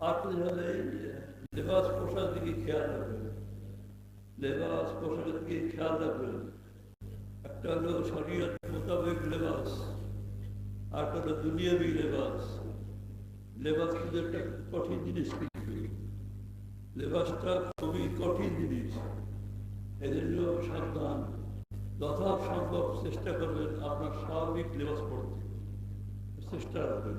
আরেকটা হলে লেবাস পোশাক দিকে খেয়াল রাখবেন লেবাস পোশাকের দিকে খেয়াল রাখবেন একটা হলো শরীয়ত মোতাবেক লেবাস আর একটা হলো দুনিয়াবি লেবাস লেবাস কিন্তু একটা কঠিন জিনিস লেবাসটা খুবই কঠিন জিনিস এজন্য সাবধান যথা সম্ভব চেষ্টা করবেন আপনার স্বাভাবিক লেবাস পড়তে চেষ্টা রাখবেন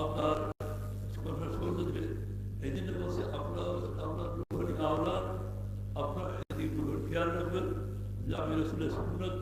আপনার এই জন্য বলছে, আপনার আপনার রুহানি আওলাদ আপনার এই রুহের খেয়াল রাখবেন। যে আমি রসুলের সুন্নত